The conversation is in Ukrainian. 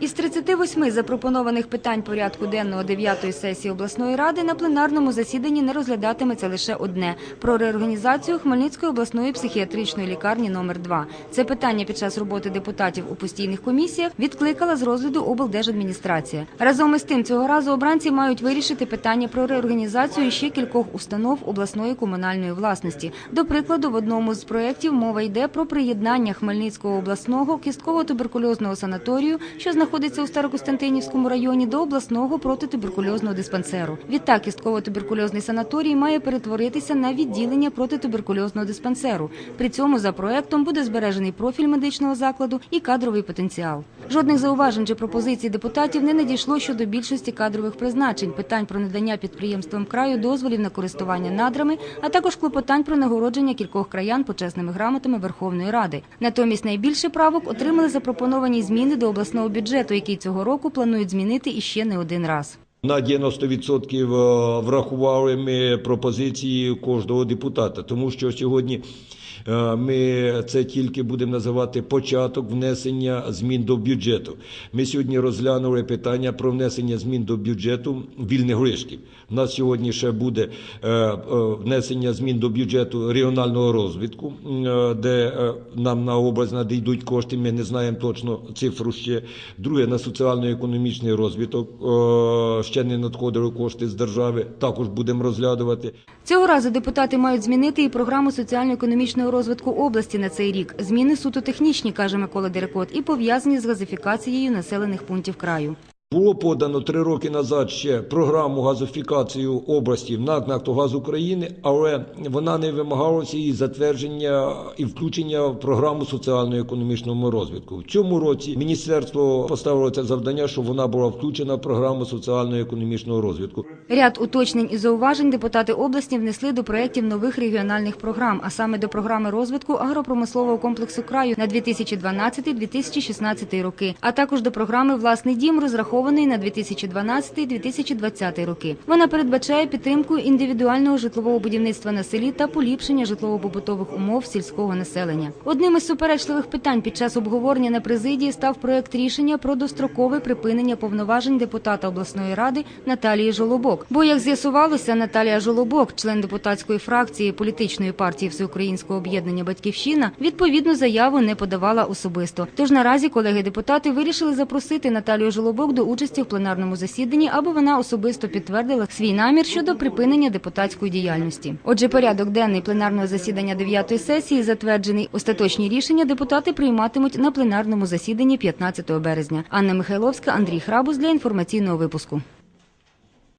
Із 38 запропонованих питань порядку денного 9-ї сесії обласної ради на пленарному засіданні не розглядатиметься лише одне – про реорганізацію Хмельницької обласної психіатричної лікарні номер 2 Це питання під час роботи депутатів у постійних комісіях відкликала з розгляду облдержадміністрація. Разом із тим, цього разу обранці мають вирішити питання про реорганізацію ще кількох установ обласної комунальної власності. До прикладу, в одному з проєктів мова йде про приєднання Хмельницького обласного кістково-туберкульозного санаторію, що знаходиться у Старокостянтинівському районі, до обласного протитуберкульозного диспансеру. Відтак, кістково-туберкульозний санаторій має перетворитися на відділення протитуберкульозного диспансеру. При цьому за проектом буде збережений профіль медичного закладу і кадровий потенціал. Жодних зауважень чи пропозицій депутатів не надійшло щодо більшості кадрових призначень, питань про надання підприємствам краю дозволів на користування надрами, а також клопотань про нагородження кількох краян почесними грамотами Верховної Ради. Натомість найбільше правок отримали запропоновані зміни до обласного бюджету, який цього року планують змінити іще не один раз. На 90% врахували ми пропозиції кожного депутата, тому що сьогодні е, ми це тільки будемо називати початок внесення змін до бюджету. Ми сьогодні розглянули питання про внесення змін до бюджету вільних лишків. У нас сьогодні ще буде е, е, внесення змін до бюджету регіонального розвитку, е, де е, нам на область надійдуть кошти. Ми не знаємо точно цифру ще. Друге на соціально-економічний розвиток. Ще не надходили кошти з держави. Також будемо розглядувати. Цього разу депутати мають змінити і програму соціально-економічного розвитку області на цей рік. Зміни суто технічні, каже Микола Дерекот, і пов'язані з газифікацією населених пунктів краю. Було подано три роки назад ще програму газифікації області в НАК «Нафтогаз України, але вона не вимагалася її затвердження і включення в програму соціально-економічного розвитку. В цьому році міністерство поставило це завдання, щоб вона була включена в програму соціально-економічного розвитку. Ряд уточнень і зауважень депутати області внесли до проєктів нових регіональних програм, а саме до програми розвитку агропромислового комплексу краю на 2012-2016 роки, а також до програми Власний дім розрахованої на 2012-2020 роки. Вона передбачає підтримку індивідуального житлового будівництва на селі та поліпшення житлово-побутових умов сільського населення. Одним із суперечливих питань під час обговорення на президії став проєкт рішення про дострокове припинення повноважень депутата обласної ради Наталії Жолобок. Бо, як з'ясувалося, Наталія Жолобок, член депутатської фракції політичної партії Всеукраїнського об'єднання Батьківщина, відповідну заяву не подавала особисто. Тож наразі колеги депутати вирішили запросити Наталію Жолобок до участі в пленарному засіданні, аби вона особисто підтвердила свій намір щодо припинення депутатської діяльності. Отже, порядок денний пленарного засідання 9-ї сесії затверджений. Остаточні рішення депутати прийматимуть на пленарному засіданні 15 березня. Анна Михайловська, Андрій Храбус для інформаційного випуску.